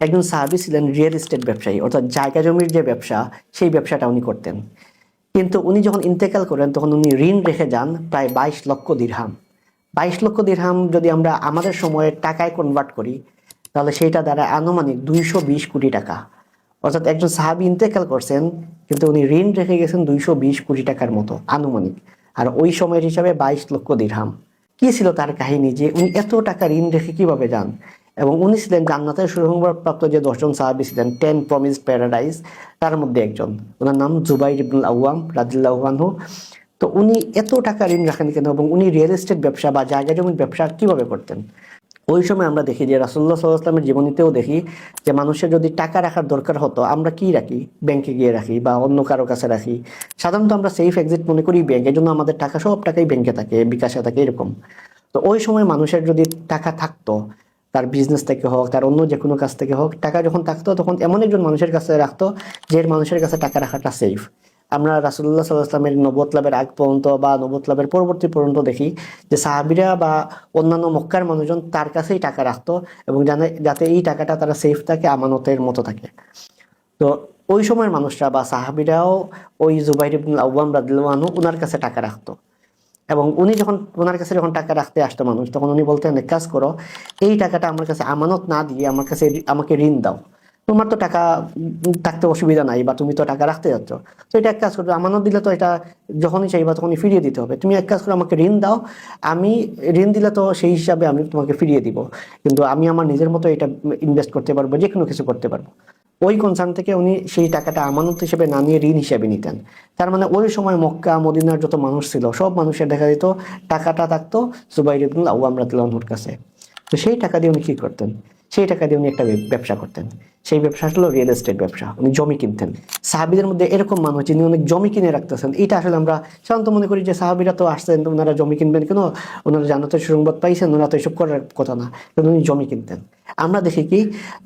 একজন সাহাবি ছিলেন রিয়েল এস্টেট ব্যবসায়ী, অর্থাৎ জায়গা জমির যে ব্যবসা, সেই ব্যবসাটা উনি করতেন। কিন্তু উনি যখন ইন্তেকাল করেন, তখন উনি ঋণ রেখে যান প্রায় বাইশ লক্ষ দিরহাম বাইশ লক্ষ দিরহাম যদি আমরা আমাদের সময়ে টাকায় কনভার্ট করি, তাহলে সেইটা দ্বারা আনুমানিক দুইশো বিশ কোটি টাকা। অর্থাৎ একজন সাহাবি ইন্তেকাল করছেন, কিন্তু উনি ঋণ রেখে গেছেন দুইশো বিশ কোটি টাকার মতো, আনুমানিক। আর ওই সময়ের হিসাবে বাইশ লক্ষ দিরহাম কি ছিল তার কাহিনী যে উনি এত টাকা ঋণ রেখে কীভাবে যান? এবং উনি ছিলেন জান্নাতের সুসংবাদপ্রাপ্ত যে দশজন সাহাবি ছিলেন টেন প্রমিস প্যারাডাইজ তার মধ্যে একজন। ওনার নাম জুবাইর ইবনুল আওয়াম রাজিল্লাহ আনহু। তো উনি এত টাকা ঋণ রাখেন কেন এবং উনি রিয়েল এস্টেট ব্যবসা বা জায়গা জমির ব্যবসা কীভাবে করতেন? ওই সময় আমরা দেখি যে রাসুল্লাহ সাল্লাহামের জীবনীতেও দেখি যে মানুষের যদি টাকা রাখার দরকার হতো, আমরা কি রাখি? ব্যাংকে গিয়ে রাখি বা অন্য কারও কাছে রাখি। সাধারণত আমরা সেফ এক্সিট মনে করি ব্যাংক জন্য, আমাদের টাকা সব টাকাই ব্যাংকে থাকে, বিকাশে থাকে, এরকম। তো ওই সময় মানুষের যদি টাকা থাকতো তার বিজনেস থেকে হোক, তার অন্য যে কোনো কাছ থেকে হোক, টাকা যখন থাকতো, তখন এমন একজন মানুষের কাছে রাখতো, যে মানুষের কাছে টাকা রাখাটা সেফ আমরা রাসুল্লাহ সাল্লাহামের নবত লাভের আগ পর্যন্ত বা নবত লাভের পরবর্তী পর্যন্ত দেখি যে সাহাবিরা বা অন্যান্য মক্কার মানুষজন তার কাছেই টাকা রাখতো এবং জানে, যাতে এই টাকাটা তারা সেফ থাকে, আমানতের মতো থাকে। তো ওই সময়ের মানুষরা বা সাহাবিরাও ওই জুবাইর ইবনুল আউ্বাম ওনার কাছে টাকা রাখতো। এবং উনি যখন ওনার কাছে যখন টাকা রাখতে আসতো মানুষ, তখন উনি বলতেন, এক কাজ করো, এই টাকাটা আমার কাছে আমানত না দিয়ে আমার কাছে আমাকে ঋণ দাও। তোমার তো টাকা থাকতে অসুবিধা নাই বা তুমি তো টাকা রাখতে যাচ্ছ। তো এটা এক কাজ করো, আমানত দিলে তো এটা যখনই চাইবা তখনই ফিরিয়ে দিতে হবে। তুমি এক কাজ করো, আমাকে ঋণ দাও। আমি ঋণ দিলে তো সেই হিসাবে আমি তোমাকে ফিরিয়ে দিব। কিন্তু আমি আমার নিজের মতো এটা ইনভেস্ট করতে পারব যে কোনো কিছু করতে পারব। ওই কনসার্ন থেকে উনি সেই টাকাটা আমানত হিসেবে না নিয়ে ঋণ হিসেবে নিতেন। তার মানে ওই সময় মক্কা, মদিনার যত মানুষ ছিল, সব মানুষের দেখা যেত, টাকাটা থাকতো সুবাই ইবনুল আমরা রাদিল্লাহুর কাছে। তো সেই টাকা দিয়ে উনি কি করতেন? সেই টাকা দিয়ে উনি একটা ব্যবসা করতেন। সেই ব্যবসা হলো রিয়েল এস্টেট ব্যবসা। উনি জমি কিনতেন। সাহাবিদের মধ্যে এরকম মানুষ যিনি অনেক জমি কিনে রাখতেছেন এটা আসলে আমরা সাধারণত মনে করি যে সাহাবিরা তো আসছেন, ওনারা জমি কিনবেন কেন? ওনারা জানাতে সুসংবাদ পাইছেন, ওনারা তো এসব করার কথা না। কিন্তু উনি জমি কিনতেন। আমরা দেখি কি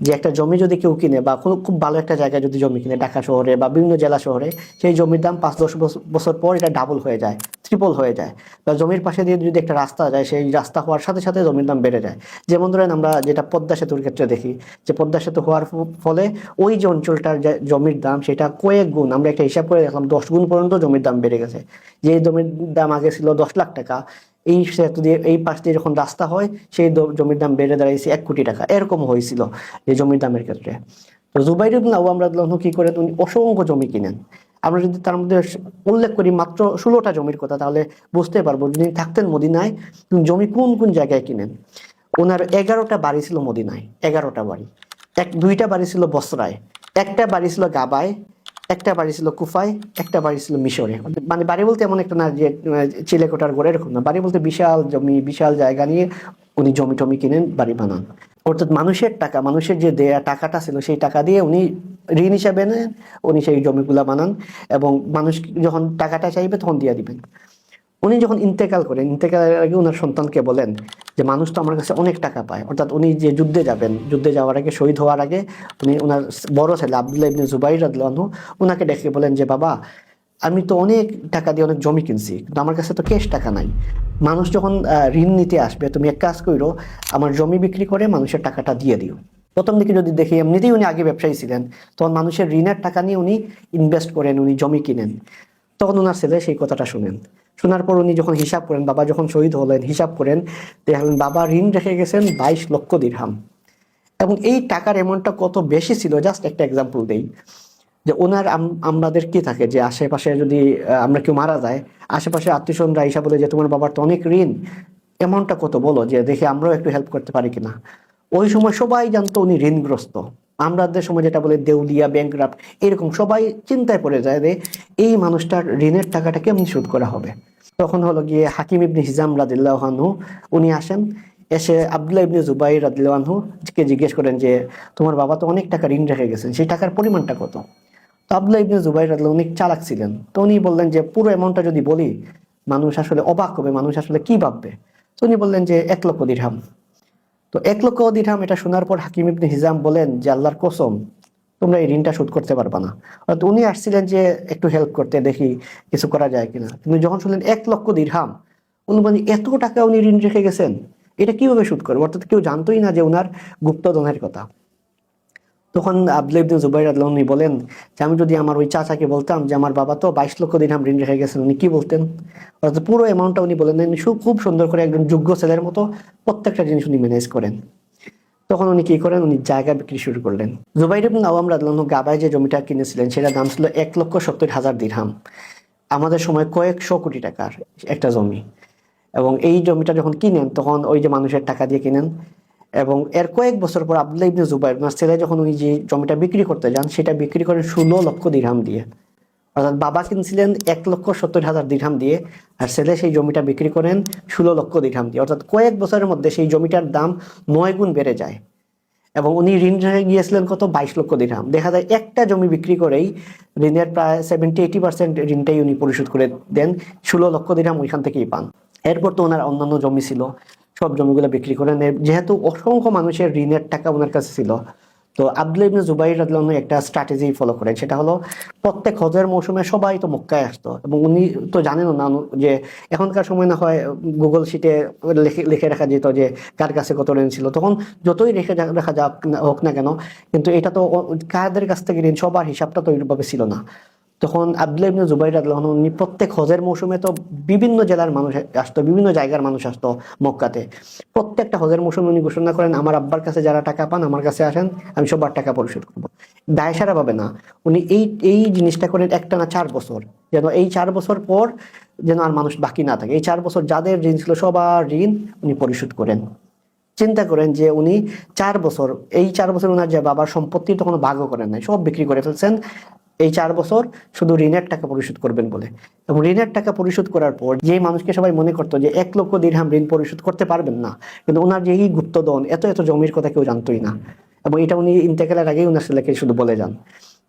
যে একটা জমি যদি কেউ কিনে বা কোনো খুব ভালো একটা জায়গায় যদি জমি কিনে, ঢাকা শহরে বা বিভিন্ন জেলা শহরে, সেই জমির দাম পাঁচ দশ বছর পর এটা ডাবল হয়ে যায়। ট্রিপল হয়ে যায়। বা জমির পাশে দিয়ে যদি একটা রাস্তা যায়, সেই রাস্তা হওয়ার সাথে সাথে জমির দাম বেড়ে যায়। যেমন ধরেন আমরা যেটা পদ্মা সেতুর ক্ষেত্রে দেখি, যে পদ্মা সেতু হওয়ার ফলে ওই যে অঞ্চলটার যে জমির দাম, সেটা কয়েক গুণ, আমরা একটা হিসাব করে দেখলাম, দশ গুণ পর্যন্ত জমির দাম বেড়ে গেছে। যে জমির দাম আগে ছিল দশ লাখ টাকা, এই সেতু দিয়ে, এই পাশ দিয়ে যখন রাস্তা হয়, সেই জমির দাম বেড়ে দাঁড়িয়েছে এক কোটি টাকা। এরকম হয়েছিল এই জমির দামের ক্ষেত্রে। তো জুবাইর ইবনে আওয়াম রাদিয়াল্লাহু কি করেন? উনি অসংখ্য জমি কিনেন। আমরা যদি তার মধ্যে উল্লেখ করি মাত্র ষোলোটা জমির কথা তাহলে বুঝতে পারব যিনি থাকতেন মদিনায় জমি কোন কোন জায়গায় কিনেন? ওনার এগারোটা বাড়ি ছিল মদিনায় এগারোটা বাড়ি। এক দুইটা বাড়ি ছিল বসরায় একটা বাড়ি ছিল গাবায় একটা বাড়ি ছিল কুফায় একটা বাড়ি ছিল মিশরে। মানে বাড়ি বলতে এমন একটা না যে আহ, চিলেকোঠার গড়ে এরকম না। বাড়ি বলতে বিশাল জমি বিশাল জায়গা নিয়ে উনি জমি টমি কিনেন বাড়ি বানান। অর্থাৎ মানুষের টাকা, মানুষের যে দেয়া টাকাটা ছিল সেই টাকা দিয়ে উনি ঋণ হিসাবে নেন, উনি সেই জমিগুলা বানান এবং মানুষ যখন টাকাটা চাইবে তখন দিয়ে দিবেন। উনি যখন ইন্তেকাল করেন, ইন্তেকালের আগে ওনার সন্তানকে বলেন যে, মানুষ তো আমার কাছে অনেক টাকা পায়। অর্থাৎ উনি যে যুদ্ধে যাবেন, যুদ্ধে যাওয়ার আগে, শহীদ হওয়ার আগে, উনি ওনার বড় ছেলে আবদুল্লাহ ইবনে জুবাইর রাদলানহু ওনাকে ডেকে বলেন যে, বাবা, আমি তো অনেক টাকা দিয়ে অনেক জমি কিনছি, কিন্তু আমার কাছে তো ক্যাশ টাকা নাই। মানুষ যখন ঋণ নিতে আসবে, তুমি এক কাজ করো আমার জমি বিক্রি করে মানুষের টাকাটা দিয়ে দিও। প্রথম দিকে যদি দেখি, এমনিতেই উনি আগে ব্যবসায়ী ছিলেন, তখন মানুষের ঋণের টাকা নিয়ে উনি ইনভেস্ট করেন, উনি জমি কিনেন। তখন ওনার ছেলে সেই কথাটা শুনেন। শোনার পর উনি যখন হিসাব করেন, বাবা যখন শহীদ হলেন, হিসাব করেন, দেখলেন বাবা ঋণ রেখে গেছেন বাইশ লক্ষ দিরহাম। এবং এই টাকার অ্যামাউন্টটা কত বেশি ছিল? জাস্ট একটা এক্সাম্পল দেই। যে ওনার আমাদের কি থাকে? যে আশেপাশে যদি আমরা কেউ মারা যায়, আশেপাশে আত্মীয় স্বজনরা হিসাব বলে যে তোমার বাবার তো অনেক ঋণ অ্যামাউন্টটা কত বলো যে দেখে আমরাও একটু হেল্প করতে পারি কিনা? ওই সময় সবাই জানতো উনি ঋণগ্রস্ত। আমাদের সময় যেটা বলে দেউলিয়া ব্যাংক এরকম সবাই চিন্তায় পড়ে যায় যে এই মানুষটার ঋণের টাকাটা কেমনি শোধ করা হবে? তখন হলো গিয়ে হাকিম ইবনে হিজাম রাদিল্লাহানহু উনি আসেন, এসে আবদুল্লাহ ইবনে জুবাই রাদিল্লাহানহু কে জিজ্ঞেস করেন যে তোমার বাবা তো অনেক টাকা ঋণ রেখে গেছেন, সেই টাকার পরিমাণটা কত? আবদুল্লাহ ইবনে জুবাই রাদিল্লাহ অনেক চালাক ছিলেন। তো উনি বললেন যে, পুরো অ্যামাউন্টটা যদি বলি, মানুষ আসলে অবাক হবে, মানুষ আসলে কি ভাববে? তো উনি বললেন যে, এক লক্ষ দিরহাম। তো এক লক্ষ দিরহাম এটা শোনার পর হাকিম ইবনে হিজাম বলেন যে, আল্লাহর কসম, তোমরা এই ঋণটা শোধ করতে পারবা না। অর্থাৎ উনি আসছিলেন যে, একটু হেল্প করতে, দেখি কিছু করা যায় কিনা। কিন্তু যখন শুনলেন এক লক্ষ দিরহাম, উনি বলেন এত টাকা উনি ঋণ রেখে গেছেন? এটা কীভাবে শোধ করবে? অর্থাৎ কেউ জানতোই না যে ওনার গুপ্তধনের কথা। তখন আব্দুল ইবনে জুবাইর বলেন যে আমি যদি আমার ওই চাচাকে বলতাম যে আমার বাবা তো বাইশ লক্ষ দিরহাম ঋণ রেখে গেছেন, উনি কি বলতেন? অর্থাৎ পুরো অ্যামাউন্টটা উনি বলেন খুব সুন্দর করে একজন যোগ্য ছেলের মতো প্রত্যেকটা জিনিস উনি ম্যানেজ করেন। তখন উনি কি করেন? উনি জায়গা বিক্রি শুরু করলেন। জুবাইর ইবনে আওয়াম রাদিয়াল্লাহু আনহু গাবায় যে জমিটা কিনেছিলেন সেটার দাম ছিল এক লক্ষ সত্তর হাজার দিরহাম। আমাদের সময় কয়েকশো কোটি টাকার একটা জমি। এবং এই জমিটা যখন কিনেন, তখন ওই যে মানুষের টাকা দিয়ে কিনেন এবং এর কয়েক বছর পর আব্দুল্লাহ ইবনে জুবাইর ছেলে যখন উনি যে জমিটা বিক্রি করতে যান, সেটা বিক্রি করেন ষোলো লক্ষ দিরহাম দিয়ে। অর্থাৎ বাবা কিনছিলেন এক লক্ষ সত্তর হাজার দিরহাম দিয়ে, আর ছেলে সেই জমিটা বিক্রি করেন ষোলো লক্ষ দিরহাম দিয়ে। অর্থাৎ কয়েক বছরের মধ্যে সেই জমিটার দাম নয় গুণ বেড়ে যায়। এবং উনি ঋণ গিয়েছিলেন কত? বাইশ লক্ষ দিরহাম। দেখা যায় একটা জমি বিক্রি করেই ঋণের প্রায় সেভেন্টি এইটি পার্সেন্ট ঋণটাই উনি পরিশোধ করে দেন। ষোলো লক্ষ দিরহাম ওইখান থেকেই পান। এরপর তো ওনার অন্যান্য জমি ছিল। সব জমিগুলো বিক্রি করেন। এর- যেহেতু অসংখ্য মানুষের ঋণের টাকা ওনার কাছে ছিল, তো আব্দুল ইবনে জুবাইর রাদিয়াল্লাহু একটা স্ট্র্যাটেজি ফলো করেন। সেটা হলো প্রত্যেক হজের মৌসুমে সবাই তো মক্কায় আসতো এবং উনি তো জানেনও না যে এখনকার সময় না হয় গুগল শিটে লিখে লিখে রাখা যেত যে কার কাছে কত ঋণ ছিল। তখন যতই রেখে রাখা যাক হোক না কেন, কিন্তু এটা তো কাদের কাছ থেকে ঋণ সবার হিসাবটা তো ওইভাবে ছিল না। তখন আব্দুল্লাহ ইবনে জুবাইর রাদিয়াল্লাহু উনি প্রত্যেক হজের মৌসুমে তো বিভিন্ন জেলার মানুষ আসতো, বিভিন্ন জায়গার মানুষ আসতো মক্কাতে। প্রত্যেকটা হজের মৌসুমে উনি ঘোষণা করেন, আমার আব্বার কাছে যারা টাকা পান, আমার কাছে আসেন, আমি সবার টাকা পরিশোধ করব। দায় সারা পাবে না। উনি এই এই জিনিসটা করেন একটা না চার বছর। যেন এই চার বছর পর যেন আর মানুষ বাকি না থাকে। এই চার বছর যাদের ঋণ ছিল, সবার ঋণ উনি পরিশোধ করেন। চিন্তা করেন যে উনি চার বছর, এই চার বছর ওনার যে বাবার সম্পত্তি তখন ভাগও করেন নাই, সব বিক্রি করে ফেলছেন। এই চার বছর শুধু ঋণের টাকা পরিশোধ করবেন বলে। এবং ঋণের টাকা পরিশোধ করার পর যে মানুষকে সবাই মনে করতো যে এক লক্ষ দিরহাম ঋণ পরিশোধ করতে পারবেন না, কিন্তু ওনার যে এই গুপ্তদন এত এত জমির কথা কেউ জানতোই না। এবং এটা উনি ইন্তেকালের আগেই ওনার ছেলেকে শুধু বলে যান।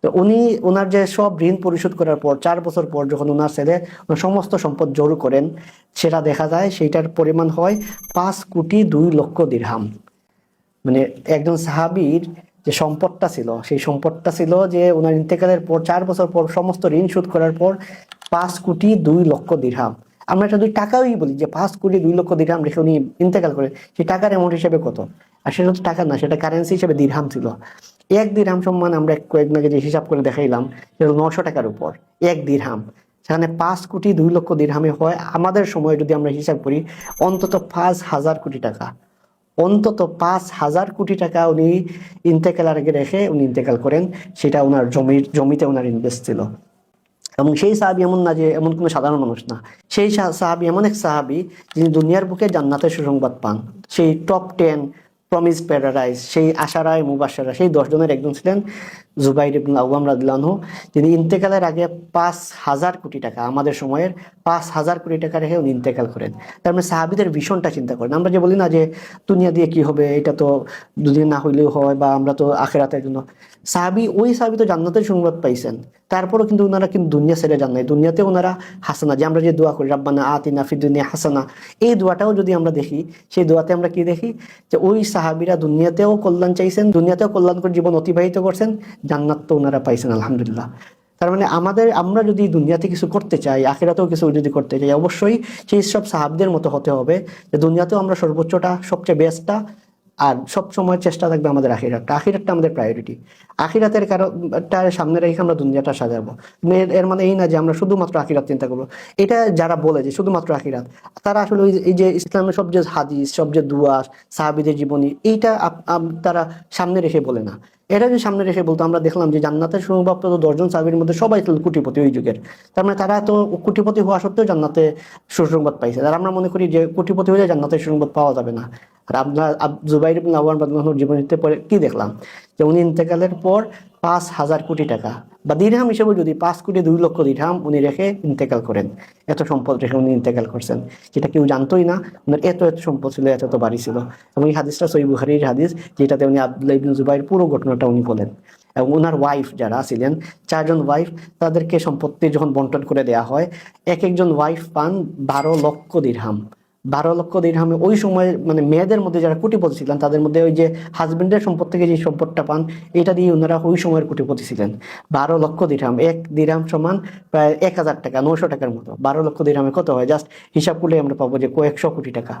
তো উনি ওনার যে সব ঋণ পরিশোধ করার পর চার বছর পর যখন ওনার ছেলে সমস্ত সম্পদ জড়ো করেন, সেটা দেখা যায় সেইটার পরিমাণ হয় পাঁচ কোটি দুই লক্ষ দিরহাম। মানে একজন সাহাবীর যে সম্পদটা ছিল, সেই সম্পদটা ছিল যে ওনার ইন্তেকালের পর, চার বছর পর, সমস্ত ঋণ শোধ করার পর পাঁচ কোটি দুই লক্ষ দিরহাম। আমরা এটা দুই টাকাই বলি যে পাঁচ কোটি দুই লক্ষ দিরহাম রেখে উনি ইন্তেকাল করে সেই টাকার অ্যামাউন্ট হিসেবে কত? আর সেটা তো টাকা না, সেটা কারেন্সি হিসেবে দিরহাম ছিল। এক দিরহাম সম্মান আমরা কয়েকদিন আগে যে হিসাব করে দেখাইলাম, সেটা নশো টাকার উপর, এক দিরহাম। সেখানে পাঁচ কোটি দুই লক্ষ দিরহামে হয় আমাদের সময় যদি আমরা হিসাব করি, অন্তত পাঁচ হাজার কোটি টাকা। অন্তত পাঁচ হাজার কোটি টাকা উনি ইন্তেকালের আগে রেখে উনি ইন্তেকাল করেন, সেটা ওনার জমির জমিতে ওনার ইনভেস্ট ছিল। এবং সেই সাহাবি এমন না যে এমন কোনো সাধারণ মানুষ না। সেই সাহাবি এমন এক সাহাবি যিনি দুনিয়ার বুকে জান্নাতের সুসংবাদ পান। সেই টপ টেন প্রমিস প্যারাডাইজ সেই আশারায় মুবাসারা সেই দশজনের একজন ছিলেন জুবাইর ইবনুল আওয়াম রাদিল্লাহু তিনি ইন্তেকালের আগে পাঁচ হাজার কোটি টাকা, আমাদের সময়ের পাঁচ হাজার কোটি টাকা রেখে উনি ইন্তেকাল করেন। তার মানে সাহাবিদের ভীষণটা চিন্তা করেন। আমরা যে বলি না যে, দুনিয়া দিয়ে কি হবে? এটা তো দুদিন না হইলেও হয় বা আমরা তো আখেরাতের জন্য সাহাবি, ওই সাহাবি তো জান্নাতের সংবাদ পাইছেন। তারপরও কিন্তু ওনারা কিন্তু দুনিয়া ছেড়ে যান নাই। দুনিয়াতে ওনারা হাসানা, যে আমরা যে দোয়া করি, রাব্বানা আতিনা ফি দুনিয়া হাসানা। এই দোয়াটাও যদি আমরা দেখি, সেই দোয়াতে আমরা কি দেখি? যে ওই সাহাবিরা দুনিয়াতেও কল্যাণ চাইছেন, দুনিয়াতেও কল্যাণ করে জীবন অতিবাহিত করছেন, জান্নাত তো ওনারা পাইছেন, আলহামদুলিল্লাহ। তার মানে আমাদের, আমরা যদি দুনিয়াতে কিছু করতে চাই, আখেরাতেও কিছু যদি করতে চাই, অবশ্যই সেই সব সাহাবদের মতো হতে হবে যে দুনিয়াতেও আমরা সর্বোচ্চটা, সবচেয়ে বেস্টটা আর সব সময় চেষ্টা থাকবে আমাদের আখিরাতটা। আখিরাতটা আমাদের প্রায়োরিটি আখিরাতের কারণটা সামনে রেখে আমরা দুনিয়াটা সাজাবো। এর মানে এই না যে আমরা শুধুমাত্র আখিরাত চিন্তা করব। এটা যারা বলে যে শুধুমাত্র আখিরাত, তারা আসলে ওই এই যে ইসলামের সব যে হাদিস, সব যে দুয়া, সাহাবিদের জীবনী, এইটা তারা সামনে রেখে বলে না। এটা যদি সামনে রেখে বলতো, আমরা দেখলাম যে জান্নাতের সুসংবাদপ্রাপ্ত দশজন সাহাবির মধ্যে সবাই ছিল কোটিপতি ওই যুগের। তার মানে তারা তো কোটিপতি হওয়া সত্ত্বেও জান্নাতে সুসংবাদ পাইছে। আর আমরা মনে করি যে কোটিপতি হলে জান্নাতের সুসংবাদ পাওয়া যাবে না। আর আপনার জুবাইর ইবনে আওয়াম রাদিয়াল্লাহু জীবনীতে পরে কি দেখলাম? যে উনি ইন্তেকালের পর পাঁচ হাজার কোটি টাকা বা দিরহাম হিসেবে যদি পাঁচ কোটি দুই লক্ষ দিরহাম উনি রেখে ইন্তেকাল করেন। এত সম্পদ রেখে উনি ইন্তেকাল করছেন। যেটা কেউ জানতোই না ওনার এত এত সম্পদ ছিল, এত এত বাড়ি ছিল। এবং এই হাদিসটা সই বুখারির হাদিস, যেটাতে উনি আব্দুল্লাহ ইবনে জুবাইর পুরো ঘটনাটা উনি বলেন। এবং ওনার ওয়াইফ যারা ছিলেন, চারজন ওয়াইফ তাদেরকে সম্পত্তি যখন বন্টন করে দেয়া হয়, এক একজন ওয়াইফ পান বারো লক্ষ দিরহাম বারো লক্ষ দিরহামে ওই সময় মানে মেয়েদের মধ্যে যারা কোটিপতি ছিলেন, তাদের মধ্যে ওই যে হাজবেন্ডের সম্পদ থেকে যে সম্পদটা পান, এটা দিয়ে ওনারা ওই সময়ের কোটিপতি ছিলেন। বারো লক্ষ দিরহাম, এক দিরহাম সমান প্রায় এক হাজার টাকা নশো টাকার মতো। বারো লক্ষ দিরহামে কত হয়? জাস্ট হিসাব করলে আমরা পাবো যে কয়েকশো কোটি টাকা।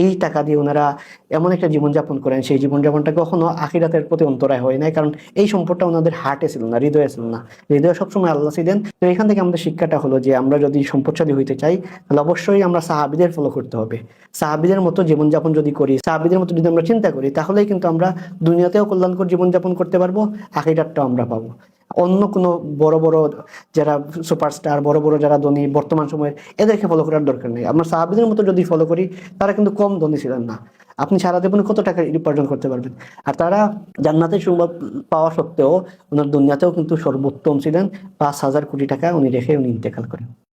এই টাকা দিয়ে ওনারা এমন একটা জীবনযাপন করেন, সেই জীবনযাপনটা কখনো আখিরাতের প্রতি অন্তরায় হয় নাই। কারণ এই সম্পদটা ওনাদের হার্টে ছিল না, হৃদয়ে ছিল না। হৃদয়ে সবসময় আল্লাহ ছিলেন। তো এখান থেকে আমাদের শিক্ষাটা হলো যে, আমরা যদি সম্পদশালী হইতে চাই, তাহলে অবশ্যই আমরা সাহাবিদের ফলো করতে হবে। সাহাবিদের মতো জীবনযাপন যদি করি, সাহাবিদের মতো যদি আমরা চিন্তা করি, তাহলেই কিন্তু আমরা দুনিয়াতেও কল্যাণকর জীবনযাপন করতে পারব, আখিরাতটাও আমরা পাবো। অন্য কোনো বড় বড় যারা সুপারস্টার বড় বড় যারা ধনী, বর্তমান সময়ের, এদেরকে ফলো করার দরকার নেই। আমরা সাহাবিদের মতো যদি ফলো করি, তারা কিন্তু কম ধনী ছিলেন না। আপনি সারা জীবনে কত টাকা উপার্জন করতে পারবেন? আর তারা জান্নাতের সুবাদ পাওয়া সত্ত্বেও, ওনার দুনিয়াতেও কিন্তু সর্বোত্তম ছিলেন। পাঁচ হাজার কোটি টাকা উনি রেখে উনি ইন্তেকাল করেন।